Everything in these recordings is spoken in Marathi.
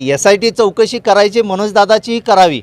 एस आय टी चौकशी करायची मनोज दादाचीही करावी.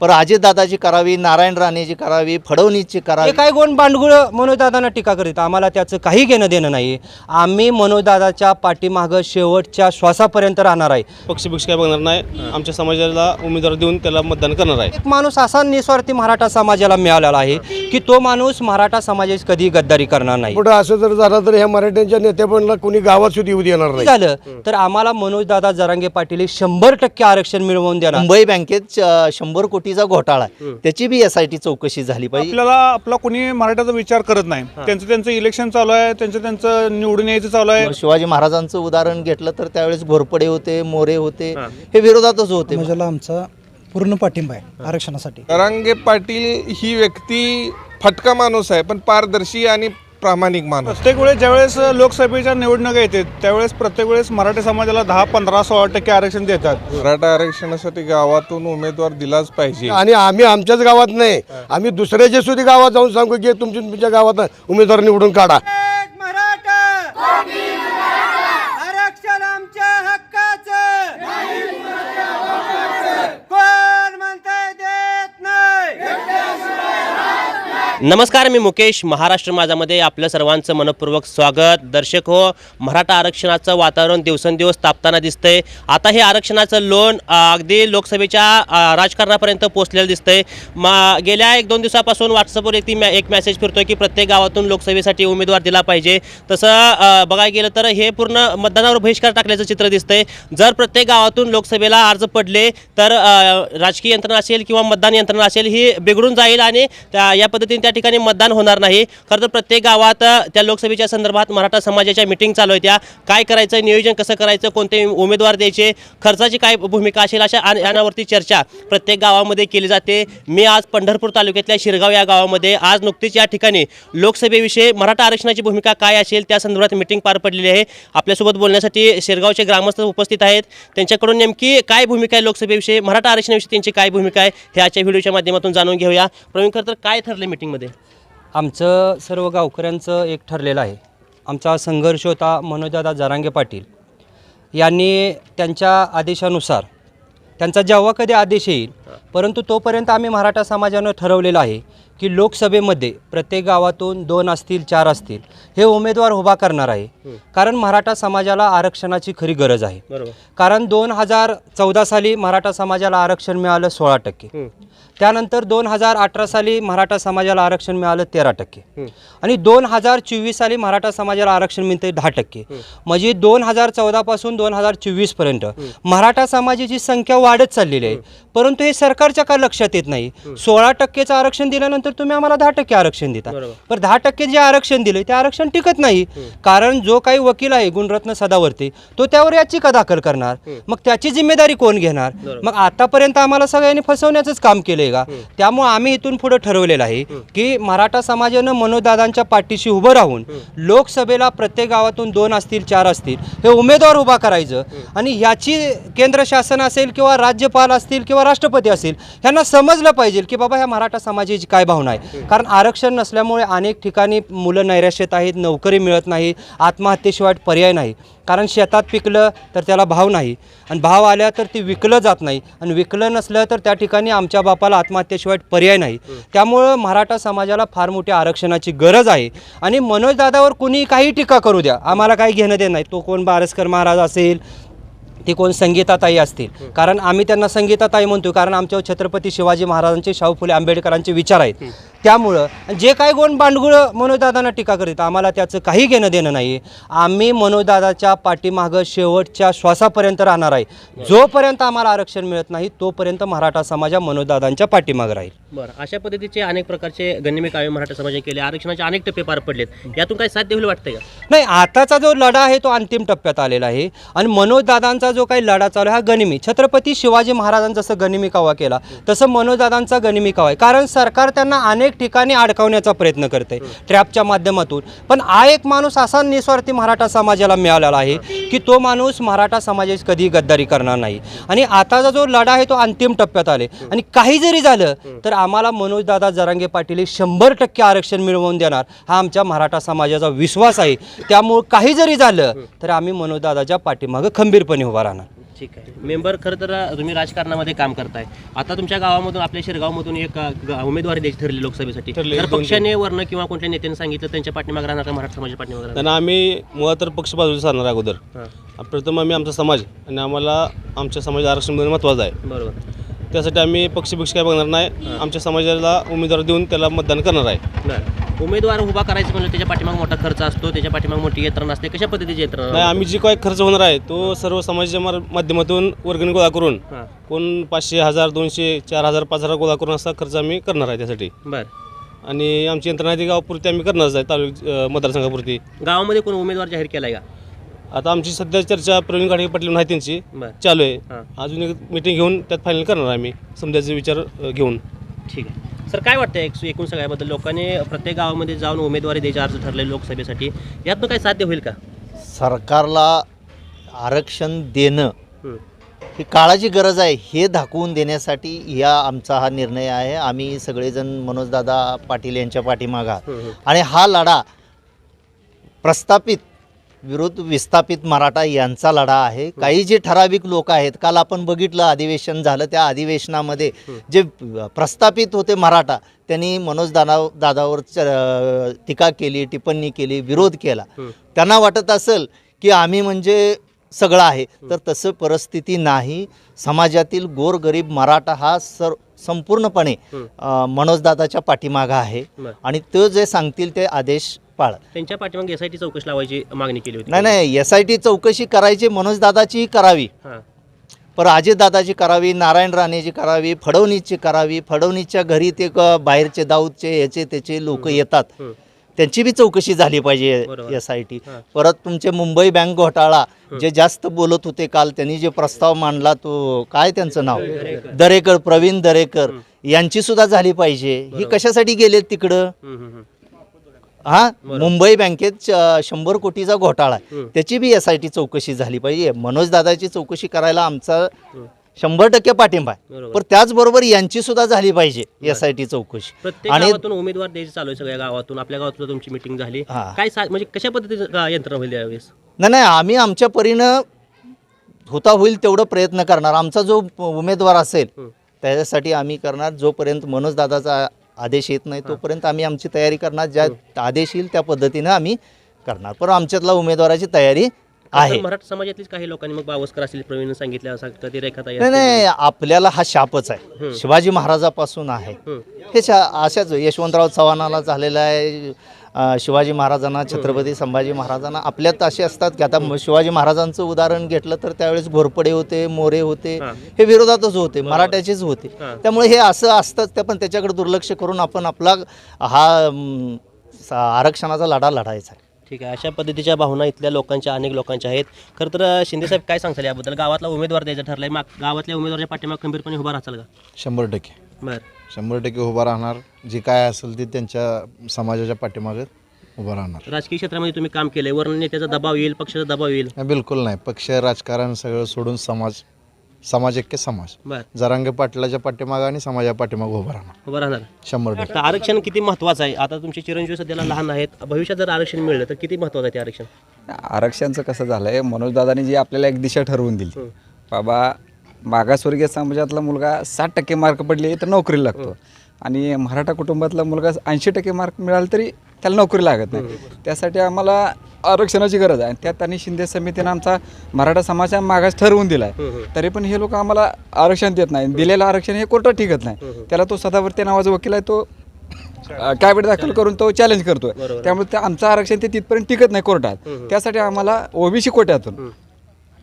पण अजित दादाची करावी नारायण राणेची करावी फडणवीसची हे करावी काय कोण बांडगुळ मनोजदादांना टीका करीत आम्हाला त्याचं काही घेणं देणं नाही. आम्ही मनोजदादाच्या पाठीमागं शेवटच्या श्वासापर्यंत राहणार आहे. पक्ष पक्ष काय बघणार नाही. आमच्या समाजाला उमेदवार देऊन त्याला मतदान करणार आहे. एक माणूस असा निस्वार्थी मराठा समाजाला मिळालेला आहे की तो माणूस मराठा समाजाची कधी गद्दारी करणार नाही. पुढं असं जर झालं तर ह्या मराठ्यांच्या नेत्यापणला कोणी गावात सुद्धा येऊ देणार नाही. झालं? तर आम्हाला मनोजदादा जरांगे पाटील हे शंभर टक्के आरक्षण मिळवून देणार. मुंबई बँकेत शंभर कोटीचा घोटाळा आहे. त्याची बी एस आय टी चौकशी झाली पाहिजे. आपल्याला आपला कोणी मराठ्याचा विचार करत नाही. त्यांचं त्यांचं इलेक्शन चालू आहे त्यांचं त्यांचं निवडून यायचं चालू आहे. शिवाजी महाराजांचं उदाहरण घेतलं तर त्यावेळेस घोरपडे होते मोरे होते हे विरोधातच होते. समाजाला आमचा पूर्ण पाठिंबा आहे आरक्षणासाठी. रांगे पाटील ही व्यक्ती फटका माणूस आहे पण पारदर्शी आणि प्रामाणिक माणूस. प्रत्येक वेळेस ज्यावेळेस लोकसभेच्या निवडणुका येते त्यावेळेस प्रत्येक वेळेस मराठी समाजाला दहा पंधरा सोळा टक्के आरक्षण देतात. मराठा आरक्षणासाठी गावातून उमेदवार दिलाच पाहिजे. आणि आम्ही आमच्याच गावात नाही. आम्ही दुसऱ्याच्या सुद्धा गावात जाऊन सांगू की तुमच्या तुमच्या गावात उमेदवार निवडून काढा. आरक्षण आमच्या हक्काचं कोण म्हणताय देत नाही नमस्कार मी मुकेश महाराष्ट्र माझामध्ये आपलं सर्वांचं मनपूर्वक स्वागत. दर्शक हो मराठा आरक्षणाचं वातावरण दिवसेंदिवस तापताना दिसतंय. आता हे आरक्षणाचं लोन अगदी लोकसभेच्या राजकारणापर्यंत पोचलेलं दिसतंय. मा गेल्या एक दोन दिवसापासून व्हॉट्सअपवर एक ती मॅ एक मेसेज फिरतोय की प्रत्येक गावातून लोकसभेसाठी उमेदवार दिला पाहिजे. तसं बघायला गेलं तर हे पूर्ण मतदानावर बहिष्कार टाकल्याचं चित्र दिसतंय. जर प्रत्येक गावातून लोकसभेला अर्ज पडले तर राजकीय यंत्रणा असेल किंवा मतदान यंत्रणा असेल ही बिघडून जाईल आणि त्या या पद्धतीने त्या ठिकाणी मतदान होणार नाही. खरं तर प्रत्येक गावात त्या लोकसभेच्या संदर्भात मराठा समाजाच्या मिटिंग चालू होत्या त्या काय करायचं नियोजन कसं करायचं कोणते उमेदवार द्यायचे खर्चाची काय भूमिका असेल अशा आणि यानावरती चर्चा प्रत्येक गावामध्ये केली जाते. मी आज पंढरपूर तालुक्यातल्या शिरगाव या गावामध्ये आज नुकतीच या ठिकाणी लोकसभेविषयी मराठा आरक्षणाची भूमिका काय असेल त्या संदर्भात मिटिंग पार पडलेली आहे. आपल्यासोबत बोलण्यासाठी शिरगावचे ग्रामस्थ उपस्थित आहेत. त्यांच्याकडून नेमकी काय भूमिका आहे लोकसभेविषयी मराठा आरक्षणाविषयी त्यांची काय भूमिका आहे हे आजच्या व्हिडिओच्या माध्यमातून जाणून घेऊया. प्रवीण खर तर काय ठरलं मीटिंगमध्ये आमचं सर्व गावकऱ्यांचं एक ठरलेलं आहे. आमचा संघर्ष होता मनोजदादा जरांगे पाटील. यांनी त्यांच्या आदेशानुसार त्यांचा जेव्हा कधी आदेश येईल परंतु तोपर्यंत आम्ही मराठा समाजानं ठरवलेलं आहे की लोकसभेमध्ये प्रत्येक गावातून दोन असतील चार असतील हे उमेदवार उभा करणार आहे. कारण मराठा समाजाला आरक्षणाची खरी गरज आहे. कारण दोन हजार चौदा साली मराठा समाजाला आरक्षण मिळालं सोळा टक्के. त्यानंतर दोन हजार अठरा साली मराठा समाजाला आरक्षण मिळालं तेरा टक्के. आणि दोन हजार चोवीस साली मराठा समाजाला आरक्षण मिळते दहा टक्के. म्हणजे दोन हजार चौदापासून दोन हजार चोवीसपर्यंत मराठा समाजाची संख्या वाढत चाललेली आहे. परंतु हे सरकारच्या का लक्षात येत नाही? सोळा टक्केचं आरक्षण दिल्यानंतर तुम्ही आम्हाला दहा टक्के आरक्षण देता. पण दहा टक्के जे आरक्षण दिले ते आरक्षण टिकत नाही. कारण जो काही वकील आहे गुणरत्न सदावर्ते तो त्यावर याचिका दाखल करणार. मग त्याची जिम्मेदारी कोण घेणार? मग आतापर्यंत आम्हाला सगळ्यांनी फसवण्याचंच काम केलंय का? त्यामुळे आम्ही इथून पुढे ठरवलेलं आहे की मराठा समाजानं मनोदादांच्या पाठीशी उभं राहून लोकसभेला प्रत्येक गावातून दोन असतील चार असतील हे उमेदवार उभा करायचं आणि ह्याची केंद्र शासन असेल किंवा राज्यपाल असतील किंवा राष्ट्रपती असतील ह्यांना समजलं पाहिजे की बाबा ह्या मराठा समाजाची काय भावना आहे. कारण आरक्षण नसल्यामुळे अनेक ठिकाणी मुलं नैराश्यत आहेत नोकरी मिळत नाही आत्महत्येशिवाय पर्याय नाही. कारण शेतात पिकलं तर त्याला भाव नाही. आणि भाव आल्या तर ती विकलं जात नाही. आणि विकलं नसलं तर त्या ठिकाणी आमच्या बापाला आत्महत्येशिवाय पर्याय नाही. त्यामुळं मराठा समाजाला फार मोठ्या आरक्षणाची गरज आहे. आणि मनोज दादावर कुणी काही टीका करू द्या. आम्हाला काही घेणं देणं नाही. तो कोण बारसकर महाराज असेल ते कोण संगीताताई असतील. कारण आम्ही त्यांना संगीताताई म्हणतो कारण आमच्यावर छत्रपती शिवाजी महाराजांचे शाहू फुले आंबेडकरांचे विचार आहेत. त्यामुळं जे काय कोण बांडगुळ मनोजदादांना टीका करीत आम्हाला त्याचं काही घेणं देणं नाही. आम्ही मनोजदादाच्या पाठीमागं शेवटच्या श्वासापर्यंत राहणार आहे. जोपर्यंत आम्हाला आरक्षण मिळत नाही तोपर्यंत मराठा समाज हा मनोजदादांच्या पाठीमागं राहील. बरं अशा पद्धतीचे अनेक प्रकारचे गण्यमी काव्य मराठा समाजाने केले. आरक्षणाचे अनेक टप्पे पार पडलेत. यातून काय साध्य होईल वाटतंय का? नाही आताचा जो लढा आहे तो अंतिम टप्प्यात आलेला आहे. आणि मनोजदादांचा जो काही लढा चालू आहे हा गनिमी. छत्रपती शिवाजी महाराजांचा जसं गनिमी कावा केला तसं मनोजदादांचा गनिमी कावा आहे. कारण सरकार त्यांना अनेक ठिकाणी अडकवण्याचा प्रयत्न करते ट्रॅपच्या माध्यमातून. पण हा एक माणूस असा निस्वार्थी मराठा समाजाला मिळालेला आहे की तो माणूस मराठा समाजाची कधी गद्दारी करणार नाही. आणि आताचा जो लढा आहे तो अंतिम टप्प्यात आले. आणि काही जरी झालं तर आम्हाला मनोजदादा जरांगे पाटील हे शंभर टक्के आरक्षण मिळवून देणार हा आमच्या मराठा समाजाचा विश्वास आहे. त्यामुळं काही जरी झालं तर आम्ही मनोजदादाच्या पाठीमागं खंबीरपणे उभा राहणार. ठीक आहे. मेंबर खरं तर तुम्ही राजकारणामध्ये काम करताय. आता तुमच्या गावामधून आपल्या शिरगावमधून एक उमेदवारी द्यायची ठरली लोकसभेसाठी. ठरली, तर दोन- पक्षाने वर्ण किंवा कोणत्या नेत्याने सांगितलं त्यांच्या पाठीमागे राहणार का मराठा समाजाच्या पाठीमागे राहणार? त्यांना आम्ही मुळात तर पक्ष बाजूला सारणार अगोदर. हां. प्रथम आम्ही आमचा समाज आणि आम्हाला आमच्या समाज आरक्षण मिळणं महत्त्वाचं आहे. बरोबर. त्यासाठी आम्ही पक्षपिक्ष काय बघणार नाही. आमच्या समाजाला उमेदवार देऊन त्याला मतदान करणार आहे. बरं. उमेदवार उभा करायचं म्हणलं त्याच्या पाठीमागे मोठा खर्च असतो त्याच्या पाठीमागे मोठी यंत्रणा असते. कशा पद्धतीची यंत्रणा? नाही आम्ही जी काय खर्च होणार आहे तो सर्व समाजाच्या मार- माध्यमातून वर्गणी गोळा करून हां. कोण पाचशे हजार दोनशे चार हजार पाच हजार गोळा करून असा खर्च आम्ही करणार आहे त्यासाठी. बरं. आणि आमची यंत्रणा आहे ती गावापुरती आम्ही करणारच आहे तालुक अं, मतदारसंघापुरती. गावामध्ये कोण उमेदवार जाहीर केलाय का? आता आमची सध्या चर्चा प्रवीण गाडगे पाटील आहे त्यांची. बरं. चालू आहे. हां. अजून एक मिटिंग घेऊन त्यात फायनल करणार आहे आम्ही समजायचे विचार अं, घेऊन. ठीक आहे. सर काय वाटतं एक एकूण सगळ्याबद्दल? लोकांनी प्रत्येक गावामध्ये जाऊन उमेदवारी द्यायचे अर्ज ठरले लोकसभेसाठी. यातनं काय साध्य होईल का? सरकारला आरक्षण देणं हं. काळाची गरज आहे हे दाखवून देण्यासाठी या आमचा हा निर्णय आहे. आम्ही सगळेजण मनोजदादा पाटील यांच्या पाठीमागा. आणि हा लढा प्रस्थापित विरुद्ध विस्थापित मराठा यांचा लढा आहे. काही जे ठराविक लोक आहेत काल आपण बघितलं अधिवेशन झालं त्या अधिवेशनामध्ये जे प्रस्थापित होते मराठा त्यांनी मनोज दादा दादावर च- टीका केली टिप्पणी केली विरोध केला. त्यांना वाटत असेल की आम्ही म्हणजे सगळं आहे. तर तसं परिस्थिती नाही. समाजातील गोरगरीब मराठा हा सर संपूर्णपणे मनोजदादाच्या पाठीमागं आहे. आणि ते जे सांगतील ते आदेश पाळ. त्यांच्या पाठीमागे एस आय टी चौकशी लावायची मागणी केली होती. नाही नाही एस आय टी चौकशी करायची मनोजदादाची करावी. हां. पर अजितदादाची करावी नारायण राणेची करावी फडणवीसची करावी फडणवीसच्या घरी ते क- बाहेरचे दाऊदचे याचे त्याचे लोक येतात. त्यांची बी चौकशी झाली पाहिजे बरोबर. एस आय टी हां. परत तुमचे मुंबई बँक घोटाळा जे जास्त बोलत होते काल त्यांनी जे प्रस्ताव मांडला तो काय त्यांचं नाव? दरेकर. प्रवीण दरेकर यांची सुद्धा झाली पाहिजे. ही कशासाठी गेलेत तिकडं. हा मुंबई बँकेत शंभर कोटीचा घोटाळा आहे. त्याची बी एस आय टी चौकशी झाली पाहिजे. मनोज दादाची चौकशी करायला आमचा शंभर टक्के पाठिंबा आहे. पण त्याचबरोबर यांची सुद्धा झाली पाहिजे एस आय टी चौकशी. आणि गावातून उमेदवार द्यायची चालू आहे सगळ्या गावातून. आपल्या गावात सुद्धा तुमची मिटिंग झाली. काय म्हणजे कशा पद्धतीचं यंत्रणा होईल यावेळेस? नाही नाही आम्ही आमच्या परीनं होता होईल तेवढं प्रयत्न करणार. आमचा जो उमेदवार असेल. त्याच्यासाठी आम्ही करणार. जोपर्यंत मनोज दादाचा आदेश येत नाही तोपर्यंत आम्ही आमची तयारी करणार. ज्या आदेश येईल त्या पद्धतीनं आम्ही करणार. पण आमच्यातला उमेदवाराची तयारी आहे. मराठा समाजातलीच काही लोकांनी मग बावस्कर असतील प्रवीण सांगितलं नाही नाही आपल्याला हा शापच आहे. शिवाजी महाराजापासून आहे. हे शा अशाच यशवंतराव चव्हाणाला झालेलं आहे अं, शिवाजी महाराजांना छत्रपती संभाजी महाराजांना. आपल्यात असे असतात की आता म- शिवाजी महाराजांचं उदाहरण घेतलं तर त्यावेळेस घोरपडे होते मोरे होते हां. हे विरोधातच होते मराठ्याचेच होते. हां. त्यामुळे हे असं असतंच ते पण त्याच्याकडे दुर्लक्ष करून आपण आपला हा सा- आरक्षणाचा लढा लढायचा आहे. ठीक आहे. अशा पद्धतीच्या भावना इथल्या लोकांच्या अनेक लोकांच्या आहेत. खरं तर शिंदेसाहेब काय सांगताल याबद्दल? गावातला उमेदवार द्यायचा ठरलाय. माग गावातल्या उमेदवाराच्या पाठीमाग खंबीरपणे उभा राहचाल का? शंभर टक्के. बरं. शंभर टक्के उभा राहणार. जे काय असेल ते त्यांच्या समाजाच्या पाठीमागे उभं राहणार. राजकीय क्षेत्रामध्ये तुम्ही काम केलंय. वर्ण नेत्याचा दबाव येईल पक्षाचा दबाव येईल. बिलकुल नाही. पक्ष राजकारण सगळं सोडून समाज समाज एक्के समाज. बरं. जरांगे पाटलाच्या पाठीमागे आणि समाजा पाठीमागे उभं राहणार. उभं राहणार. शंभर टक्के. आता आरक्षण किती महत्त्वाचं आहे? आता तुमचे चिरंजीव सध्याला लहान आहेत. भविष्यात जर आरक्षण मिळलं तर किती महत्त्वाचं आहे ते आरक्षण? आरक्षणचं कसं झालं आहे मनोजदादांनी जी आपल्याला एक दिशा ठरवून दिली. हं. बाबा मागासवर्गीय समाजातला मुलगा साठ टक्के मार्क पडले तर नोकरीला लागतो. आणि मराठा कुटुंबातला मुलगा ऐंशी टक्के मार्क मिळाला तरी त्याला नोकरी लागत नाही. त्यासाठी आम्हाला आरक्षणाची गरज आहे. आणि त्यात आणि शिंदे समितीनं आमचा मराठा समाज मागास ठरवून दिला आहे तरी पण हे लोक आम्हाला आरक्षण देत नाही. दिलेलं आरक्षण हे कोर्टात टिकत नाही. त्याला तो सदावर्ती नावाचा वकील आहे तो कॅबिनेट दाखल करून तो चॅलेंज करतोय. त्यामुळे आमचं आरक्षण ते तिथपर्यंत टिकत नाही कोर्टात. त्यासाठी आम्हाला ओबीसी कोट्यातून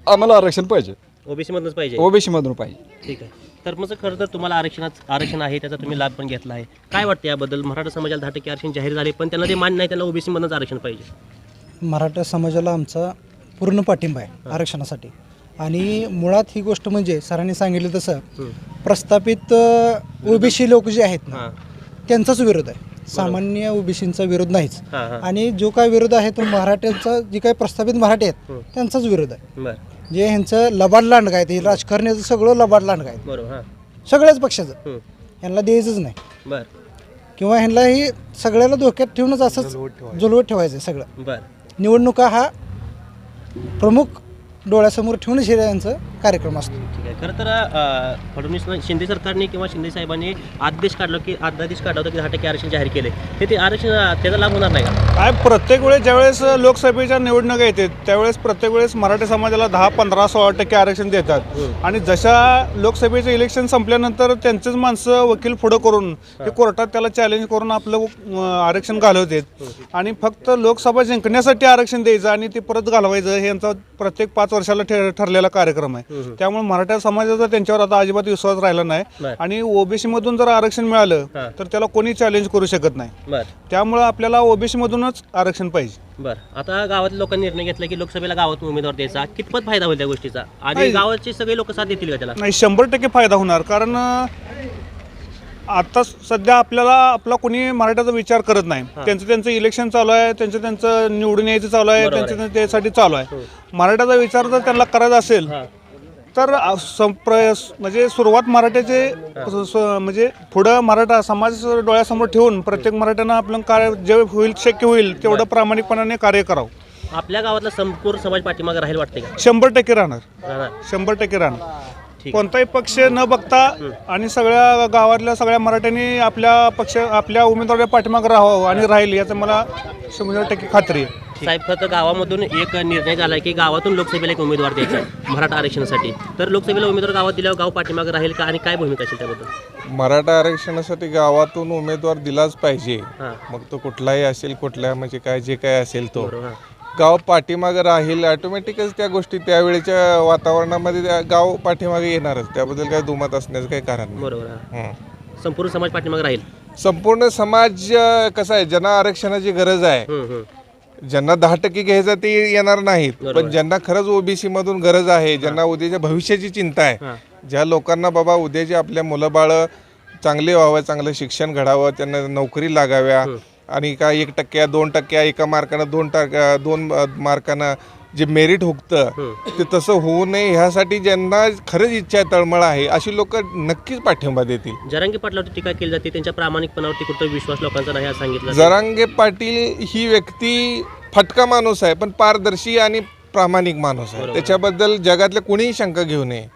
आम्हाला आरक्षण पाहिजे. ओबीसी मधूनच पाहिजे. ओबीसी मधून पाहिजे. ठीक आहे. तर मग खरं तर तुम्हाला आरक्षणात आरक्षण आहे त्याचा तुम्ही लाभ पण घेतला आहे. काय वाटतं याबद्दल? मराठा समाजाला दहा टक्के आरक्षण जाहीर झाले पण त्यांना ते मान्य नाही त्यांना ओबीसी मधूनच आरक्षण पाहिजे. मराठा समाजाला आमचा पूर्ण पाठिंबा आहे आरक्षणासाठी. आणि मुळात ही गोष्ट म्हणजे सरांनी सांगितलं तसं प्रस्थापित ओबीसी लोक जे आहेत ना त्यांचाच विरोध आहे. सामान्य ओबीसींचा विरोध नाहीच. आणि जो काय विरोध आहे तो मराठ्यांचा जे काही प्रस्थापित मराठी आहेत त्यांचाच विरोध आहे. जे ह्यांचं लबाड लांडगा आहे ते राजकारण्याचं सगळं लबाड लांडगा आहे बरोबर हां. सगळ्याच पक्षाचं. हं. यांना द्यायचंच नाही. बरं. किंवा ह्यांना ही सगळ्याला धोक्यात ठेवूनच असंच जुलवत ठेवायचं आहे सगळं. बरं. निवडणुका हा प्रमुख डोळ्यासमोर ठेवूनच हे यांचं कार्यक्रम असतो. ठीक आहे. खरं तर अ, फडणवीस शिंदे सरकारने किंवा शिंदे साहेबांनी आदेश काढला की अध्यादेश काढला होता की दहा टक्के आरक्षण जाहीर केले ते ते आरक्षण अ, त्याचा लाभ होणार नाही का? काय प्रत्येक वेळेस ज्यावेळेस लोकसभेच्या निवडणुका येते त्यावेळेस प्रत्येक वेळेस मराठी समाजाला दहा पंधरा सोळा टक्के आरक्षण देतात. आणि जशा लोकसभेचं इलेक्शन संपल्यानंतर त्यांचेच माणसं वकील पुढं करून ते कोर्टात त्याला चॅलेंज करून आपलं अं, आरक्षण घालवतात. आणि फक्त लोकसभा जिंकण्यासाठी आरक्षण द्यायचं आणि ते परत घालवायचं हे यांचा प्रत्येक पाच वर्षाला ठे- ठरलेला कार्यक्रम आहे. त्यामुळे मराठा समाजाचा त्यांच्यावर आता अजिबात विश्वास राहिला नाही. आणि ओबीसी मधून जर आरक्षण मिळालं हां. तर त्याला कोणी चॅलेंज करू शकत नाही. बरं. त्यामुळं आपल्याला ओबीसी मधूनच आरक्षण पाहिजे. बरं. आता गावातल्या लोकांनी निर्णय घेतला की लोकसभेला गावातून उमेदवार द्यायचा. कितपत फायदा होईल त्या गोष्टीचा? आणि नाही. गावाचे सगळे लोक साथ देतील का त्याला? नाही शंभर टक्के फायदा होणार. कारण अं, आता सध्या आपल्याला आपला कोणी मराठ्याचा विचार करत नाही. त्यांचं त्यांचं इलेक्शन चालू आहे त्यांचं त्यांचं निवडून यायचं चालू आहे त्यांचं त्यासाठी चालू आहे. मराठ्याचा विचार जर त्यांना करायचा असेल हां. तर म्हणजे सुरुवात मराठ्याचे म्हणजे पुढं मराठा समाज डोळ्यासमोर ठेवून प्रत्येक मराठ्यानं आपलं कार्य जे होईल शक्य होईल तेवढं प्रामाणिकपणाने कार्य करावं. आपल्या गावातला संपूर्ण समाज पाठीमागे राहील वाटते का? शंभर टक्के राहणार. शंभर टक्के राहणार. कोणताही पक्ष न बघता आणि सगळ्या गावातल्या सगळ्या मराठ्यांनी आपल्या पक्ष आपल्या उमेदवाराच्या पाठीमागे राहावं आणि राहील याचं मला शंभर टक्के खात्री आहे. साहेब फक्त गावामधून एक निर्णय झाला की गावातून लोकसभेला एक उमेदवार द्यायचा मराठा आरक्षणासाठी. तर लोकसभेला उमेदवार गावात दिल्यावर गाव पाठीमागे राहील का आणि काय भूमिका असेल त्याबद्दल? मराठा आरक्षणासाठी गावातून उमेदवार दिलाच पाहिजे. हां. मग तो कुठलाही असेल कुठल्या म्हणजे काय जे काय असेल तो. बरोबर हां. गाव पाठीमागे राहील ऑटोमॅटिकच त्या गोष्टी त्यावेळेच्या वातावरणामध्ये त्या गाव पाठीमागे येणारच. त्याबद्दल काही दुमत असण्याचं काही कारण नाही. बरोबर हं. संपूर्ण समाज पाठीमागे राहील. संपूर्ण समाज अं, कसा आहे ज्यांना आरक्षणाची गरज आहे हम्म, हम्म. ज्यांना दहा टक्के घ्यायचं ते येणार नाहीत. बरोबर. पण ज्यांना खरंच ओबीसी मधून गरज आहे ज्यांना उद्याच्या भविष्याची चिंता आहे ज्या लोकांना बाबा उद्याचे आपल्या मुलं बाळं चांगले व्हावं चांगलं शिक्षण घडावं त्यांना नोकरी लागाव्या आणि काय एक टक्क्या दोन टक्क्या एका मार्कानं दोन टक्क्या दोन मार्कानं जे मेरिट हुकतं ते तसं होऊ नये. ह्यासाठी ज्यांना खरंच इच्छा आहे तळमळ आहे अशी लोक नक्कीच पाठिंबा देतील. जरांगी पाटलावरती टीका केली जाते त्यांच्या प्रामाणिकपणावरती कुठं विश्वास लोकांचा नाही असं सांगितलं जरांगे पाटील ही व्यक्ती फटका माणूस आहे पण पारदर्शी आणि प्रामाणिक माणूस आहे. त्याच्याबद्दल जगातल्या कुणीही शंका घेऊ नये.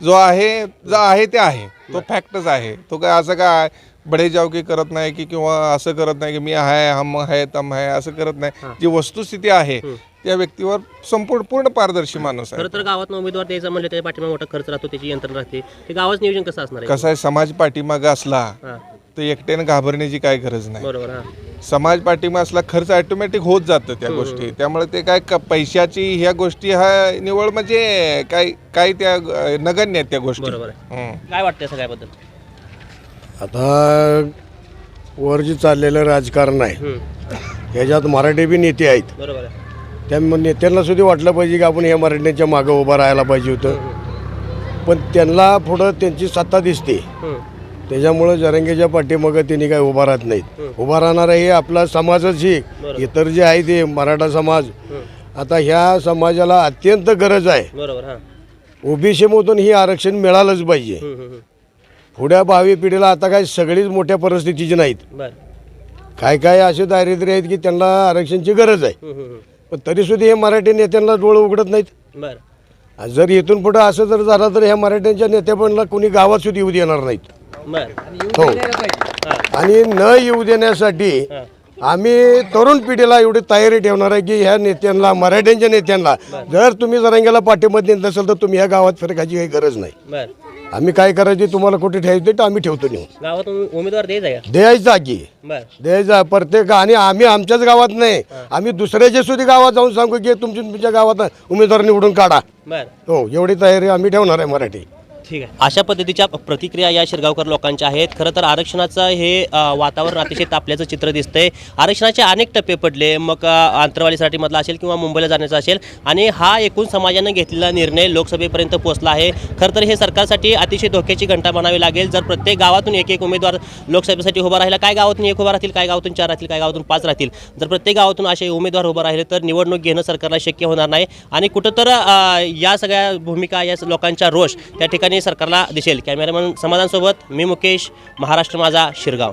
जो आहे जो आहे ते आहे. तो फॅक्टच आहे. तो काय असं काय बडे जावकी करत नाही की किंवा असं करत नाही की मी आहे हम आहे तम आहे असं करत नाही. जी वस्तुस्थिती आहे त्या व्यक्तीवर संपूर्ण पूर्ण पारदर्शी माणूस आहे. खरं तर गावात उमेदवार द्यायचा म्हणलं त्याच्या पाठीमागे मोठा खर्च राहतो त्याची यंत्रणा राहते. ते गावाचं नियोजन कसं असणार आहे? कसं आहे समाज पाठीमागं असला हां. तर एकट्याने घाबरण्याची काय गरज नाही. बरोबर हां. समाज पाठिंबा असला खर्च ऑटोमॅटिक होत जातं त्या गोष्टी. त्यामुळे ते काय क- पैशाची ह्या गोष्टी हा निवळ म्हणजे काय काय त्या अ, नगण्य आहेत त्या गोष्टी. बरोबर आहे. काय वाटतं सगळ्याबद्दल? आता वर जे चाललेलं राजकारण आहे. ह्याच्यात मराठी बी नेते आहेत. बरोबर आहे. त्या नेत्यांना सुद्धा वाटलं पाहिजे की आपण ह्या मराठ्यांच्या मागं उभं राहायला पाहिजे होतं. पण त्यांना पुढं त्यांची सत्ता दिसते. त्याच्यामुळं जरंगेच्या पाठीमागं त्यांनी काय उभा राहत नाहीत. उभा राहणारा हे आपला समाजच ही. इतर जे आहे ते मराठा समाज. आता ह्या समाजाला अत्यंत गरज आहे. ओबीसीमधून ही. आरक्षण मिळालंच पाहिजे. पुढ्या भावी पिढीला आता काय सगळीच मोठ्या परिस्थितीची नाहीत. काय काय असे दारिद्र्य आहेत की त्यांना आरक्षणची गरज आहे. पण तरीसुद्धा हे मराठी नेत्यांना डोळं उघडत नाहीत. जर इथून पुढं असं जर झालं तर ह्या मराठ्यांच्या नेत्यापणला कोणी गावात सुद्धा येऊ देणार नाहीत. हो. आणि न येऊ देण्यासाठी आम्ही तरुण पिढीला एवढी तयारी ठेवणार आहे की ह्या नेत्यांना मराठ्यांच्या नेत्यांना जर तुम्ही जरांगेला पाठिंबा देत नसेल तर तुम्ही ह्या गावात फिरकायची काही गरज नाही. आम्ही काय करायचे तुम्हाला कुठे ठेवायचे तर आम्ही ठेवतो नेऊन. गावात उमे- उमेदवार द्यायचा आहे द्यायचा की. बरं. द्यायचा प्रत्येक आणि आम्ही आमच्याच गावात नाही. आम्ही दुसऱ्याच्या सुद्धा गावात जाऊन सांगू की तुमची तुमच्या गावात उमेदवार निवडून काढा. बरं. हो एवढी तयारी आम्ही ठेवणार आहे मराठी. ठीक आहे. अशा पद्धतीच्या प्रतिक्रिया या शिरगावकर लोकांच्या आहेत. खरं तर आरक्षणाचं हे वातावरण अतिशय तापल्याचं चित्र दिसतंय. आरक्षणाचे अनेक टप्पे पडले. मग अ, आंतरवालीसाठीमधला असेल किंवा मुंबईला जाण्याचा असेल. आणि हा एकूण समाजानं घेतलेला निर्णय लोकसभेपर्यंत पोहोचला आहे. खरं तर हे सरकारसाठी अतिशय धोक्याची घंटा म्हणावी लागेल. जर प्रत्येक गावातून एक एक उमेदवार लोकसभेसाठी उभा राहिला काय गावातून एक उभा राहतील काय गावातून चार राहतील काय गावातून पाच राहतील? जर प्रत्येक गावातून असे उमेदवार उभं राहिले तर निवडणूक घेणं सरकारला शक्य होणार नाही. आणि कुठं तर या सगळ्या भूमिका या लोकांचा रोष त्या ठिकाणी सरकारला दिसेल. कॅमेरामन समाधानसोबत मी मुकेश महाराष्ट्र माझा शिरगाव.